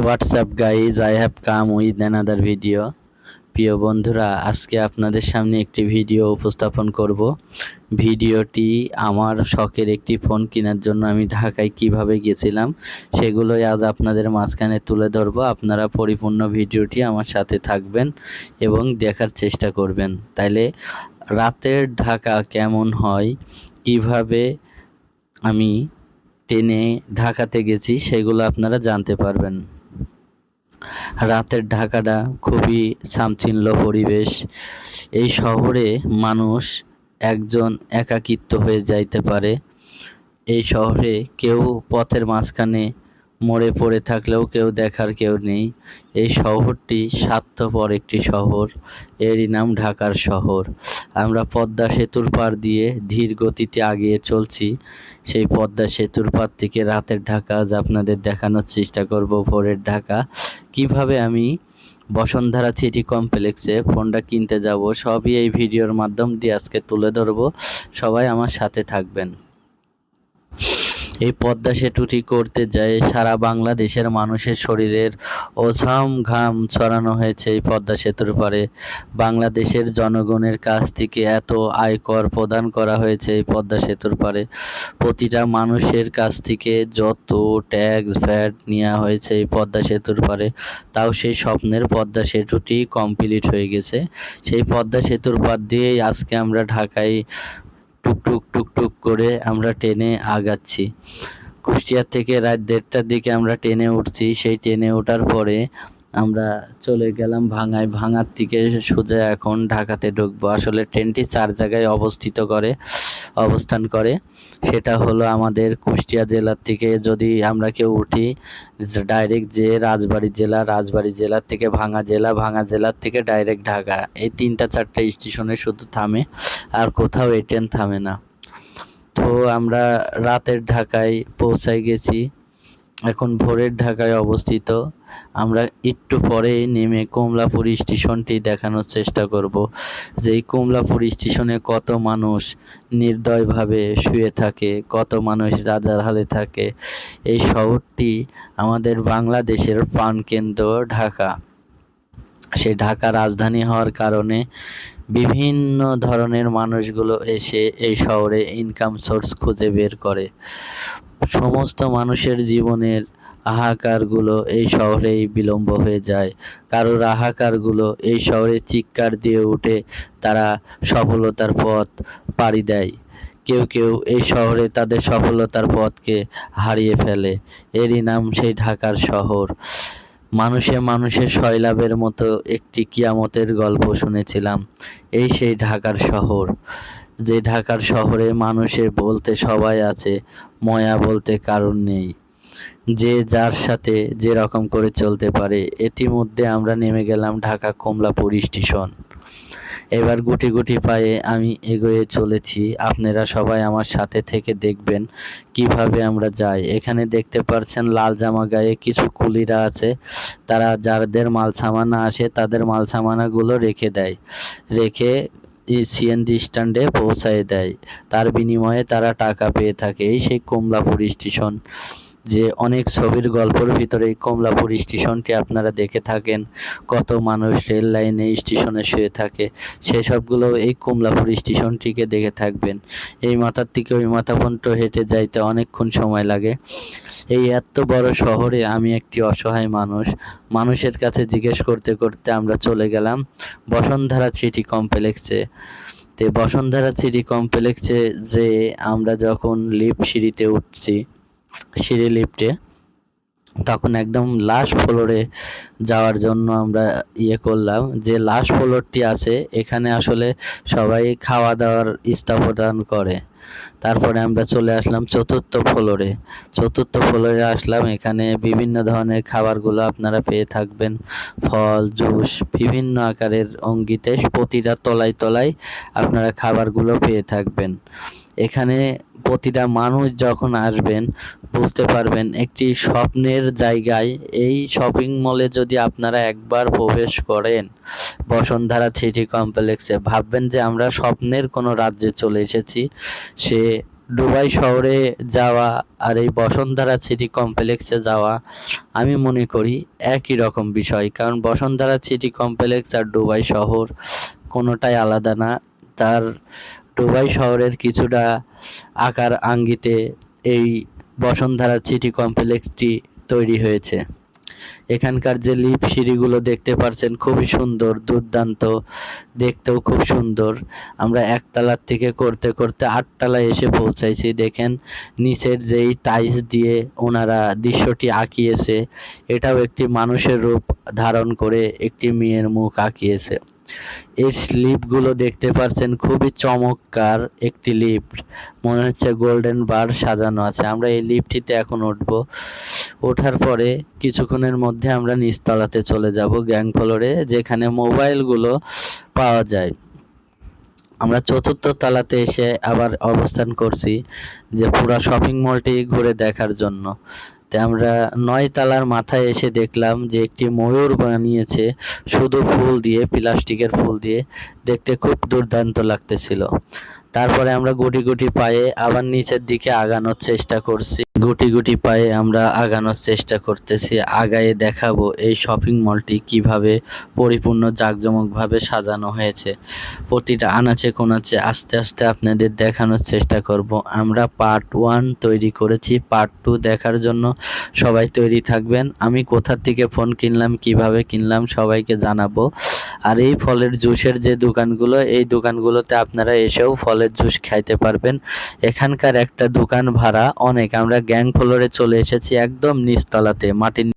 WhatsApp guys I have come with another video প্রিয় বন্ধুরা, আজকে আপনাদের সামনে একটি ভিডিও উপস্থাপন করব। ভিডিওটি আমার শখের একটি ফোন কেনার জন্য আমি ঢাকায় কীভাবে গেছিলাম, সেগুলোই আজ আপনাদের মাঝখানে তুলে ধরবো। আপনারা পরিপূর্ণ ভিডিওটি আমার সাথে থাকবেন এবং দেখার চেষ্টা করবেন। তাইলে, রাতের ঢাকা কেমন হয়, কীভাবে আমি ট্রেনে ঢাকাতে গেছি, সেগুলো আপনারা জানতে পারবেন। রাতের ঢাকাটা খুবই চামচিল্য পরিবেশ। এই শহরে মানুষ একজন একাকিত্ব হয়ে যাইতে পারে। এই শহরে কেউ পথের মাঝখানে মরে পড়ে থাকলেও কেউ দেখার কেউ নেই। এই শহরটি স্বার্থপর একটি শহর। এরই নাম ঢাকার শহর। আমরা পদ্মা সেতুর পার দিয়ে ধীর গতিতে আগিয়ে চলছি। সেই পদ্মা সেতুর পার থেকে রাতের ঢাকা আজ আপনাদের দেখানোর চেষ্টা করব ভোরের ঢাকা। কীভাবে আমি বসুন্ধরা সিটি কমপ্লেক্সে ফোনটা কিনতে যাব, সবই এই ভিডিওর মাধ্যম দিয়ে আজকে তুলে ধরব। সবাই আমার সাথে থাকবেন। এই পদ্মা সেতুটি করতে যায় সারা বাংলাদেশের মানুষের শরীরের ওছাম ঘাম ছড়ানো হয়েছে এই পদ্মা সেতুর পারে। বাংলাদেশের জনগণের কাছ থেকে এত আয়কর প্রদান করা হয়েছে এই পদ্মা সেতুর পারে। প্রতিটা মানুষের কাছ থেকে যত ট্যাক্স ভ্যাট নেওয়া হয়েছে এই পদ্মা সেতুর পারে, তাও সেই স্বপ্নের পদ্মা সেতুটি কমপ্লিট হয়ে গেছে। সেই পদ্মা সেতুর পার দিয়েই আজকে আমরা ঢাকায় টুকটুক টুকটুক করে আমরা ট্রেনে আগাচ্ছি। কুষ্টিয়ার থেকে রাত দেড়টার দিকে আমরা ট্রেনে উঠছি। সেই ট্রেনে ওঠার পরে আমরা চলে গেলাম ভাঙায়। ভাঙার থেকে সোজা এখন ঢাকাতে ঢুকবো। আসলে ট্রেনটি চার জায়গায় অবস্থিত করে। অবস্থান করে। সেটা হলো আমাদের কুষ্টিয়া জেলার থেকে যদি আমরা কেউ উঠি ডাইরেক্ট যে রাজবাড়ী জেলা, রাজবাড়ী জেলার থেকে ভাঙা জেলা, ভাঙা জেলার থেকে ডাইরেক্ট ঢাকা। এই তিনটা চারটা স্টেশনে শুধু থামে আর কোথাও এই ট্রেন থামে না। তো আমরা রাতের ঢাকায় পৌঁছায় গেছি। এখন ভোরের ঢাকায় অবস্থিত। আমরা একটু পরেই নেমে কমলাপুর স্টেশনটি দেখানোর চেষ্টা করব। যে এই কমলাপুর স্টেশনে কত মানুষ নির্দয়ভাবে শুয়ে থাকে, কত মানুষ রাজার হালে থাকে, এই শহরটি আমাদের বাংলাদেশের প্রাণকেন্দ্র ঢাকা। সে ঢাকা রাজধানী হওয়ার কারণে বিভিন্ন ধরনের মানুষগুলো এসে এই শহরে ইনকাম সোর্স খুঁজে বের করে। সমস্ত মানুষের জীবনের হাহাকারগুলো এই শহরেই বিলম্ব হয়ে যায়। কারোর হাহাকারগুলো এই শহরে চিৎকার দিয়ে উঠে তারা সফলতার পথ পাড়ি দেয়। কেউ কেউ এই শহরে তাদের সফলতার পথকে হারিয়ে ফেলে। এরই নাম সেই ঢাকার শহর। মানুষে মানুষের শৈলাবের মতো একটি কিয়ামতের গল্প শুনেছিলাম। এই সেই ঢাকার শহর। যে ঢাকার শহরে মানুষে বলতে সবাই আছে, ময়া বলতে কারণ নেই। যে যার সাথে যে রকম করে চলতে পারে। ইতিমধ্যে আমরা নেমে গেলাম ঢাকা কমলাপুর স্টেশন। এবার গুটি গুটি পায়ে আমি এগোয়ে চলেছি। আপনারা সবাই আমার সাথে থেকে দেখবেন কীভাবে আমরা যাই। এখানে দেখতে পাচ্ছেন লাল জামা গায়ে কিছু কুলিরা আছে। তারা যাদের মাল সামানা আসে তাদের মাল সামানাগুলো রেখে দেয়। রেখে সিএনজি স্ট্যান্ডে পৌঁছায় দেয়। তার বিনিময়ে তারা টাকা পেয়ে থাকে। এই সেই কমলাপুর স্টেশন। যে অনেক ছবির গল্পের ভিতরে কমলাপুর স্টেশনটি আপনারা দেখে থাকেন, কত মানুষ রেল লাইনে স্টেশনে শুয়ে থাকে, সেসবগুলো এই কমলাপুর স্টেশনটিকে দেখে থাকবেন। এই মাথার থেকে ওই মাথা পর্যন্ত হেঁটে যাইতে অনেকক্ষণ সময় লাগে। এই এত বড় শহরে আমি একটি অসহায় মানুষ, মানুষের কাছে জিজ্ঞেস করতে করতে আমরা চলে গেলাম বসুন্ধরা সিটি কমপ্লেক্সে। তো বসুন্ধরা সিটি কমপ্লেক্সে যে আমরা যখন লিফট সিঁড়িতে উঠছি সিঁড়ি লিফটে তখন একদম লাস্ট ফ্লোরে যাওয়ার জন্য আমরা ইয়ে করলাম। যে লাস্ট ফ্লোরটি আছে, এখানে আসলে সবাই খাওয়া দাওয়ার স্থাপন করে। তারপরে আমরা চলে আসলাম চতুর্থ ফ্লোরে চতুর্থ ফ্লোরে আসলাম, এখানে বিভিন্ন ধরনের খাবারগুলো আপনারা পেয়ে থাকবেন। ফল, জুস, বিভিন্ন আকারের অঙ্গিতে প্রতিটা তলায় তলায় আপনারা খাবারগুলো পেয়ে থাকবেন। এখানে প্রতিটা মানুষ যখন আসবেন, বুঝতে পারবেন একটি স্বপ্নের জায়গায় এই শপিং মলে যদি আপনারা একবার প্রবেশ করেন, বসুন্ধরা সিটি কমপ্লেক্সে, ভাববেন যে আমরা স্বপ্নের কোনো রাজ্যে চলে এসেছি। সে দুবাই শহরে যাওয়া আর এই বসুন্ধরা সিটি কমপ্লেক্সে যাওয়া আমি মনে করি একই রকম বিষয়। কারণ বসুন্ধরা সিটি কমপ্লেক্স আর দুবাই শহর কোনোটাই আলাদা না। তার দুবাই শহরের কিছুটা আকার আঙ্গিতে এই বসুন্ধরা সিটি কমপ্লেক্সটি তৈরি হয়েছে। এখানকার যে লিপ সিঁড়িগুলো দেখতে পাচ্ছেন খুবই সুন্দর, দুর্দান্ত, দেখতেও খুব সুন্দর। আমরা একতলার থেকে করতে করতে আটতলায় এসে পৌঁছাইছি। দেখেন, নিচের যেই টাইলস দিয়ে ওনারা দৃশ্যটি আঁকিয়েছে, এটাও একটি মানুষের রূপ ধারণ করে একটি মেয়ের মুখ আঁকিয়েছে। এই লিফটগুলো দেখতে পাচ্ছেন খুবই চমৎকার একটি লিফট মনে হচ্ছে গোল্ডেন বার সাজানো আছে। আমরা এই লিফটটিতে এখন উঠবো। ওঠার পরে কিছুক্ষণের মধ্যে আমরা নিচতলাতে চলে যাব গ্যাং ফ্লোরে যেখানে মোবাইলগুলো পাওয়া যায়। আমরা চতুর্থ তলাতে এসে আবার অবস্থান করছি যে পুরো শপিং মলটি ঘুরে দেখার জন্য। তে আমরা নয় তালার মাথায় এসে দেখলাম যে একটি ময়ূর বানিয়েছে শুধু ফুল দিয়ে, প্লাস্টিকের ফুল দিয়ে। দেখতে খুব দুর্দান্ত লাগতেছিল। তারপরে আমরা গুটি গুটি পায়ে আবার নিচের দিকে আগানোর চেষ্টা করছি। গুটি গুটি পায়ে আমরা আগানোর চেষ্টা করতেছি, আগায়ে দেখাবো এই শপিং মলটি কীভাবে পরিপূর্ণ জাঁকজমকভাবে সাজানো হয়েছে। প্রতিটা আনাচে কোনাচে আস্তে আস্তে আপনাদের দেখানোর চেষ্টা করব। আমরা পার্ট ওয়ান তৈরি করেছি। পার্ট টু দেখার জন্য সবাই তৈরি থাকবেন। আমি কোথার থেকে ফোন কিনলাম, কীভাবে কিনলাম সবাইকে জানাব। আর এই ফলের জুসের যে দোকানগুলো, এই দোকানগুলোতে আপনারা এসেও ফলের জুস খাইতে পারবেন। এখানকার একটা দোকান ভাড়া অনেক। আমরা গ্যাং ফ্লোরে চলে এসেছি একদম নিচতলাতে, মাটির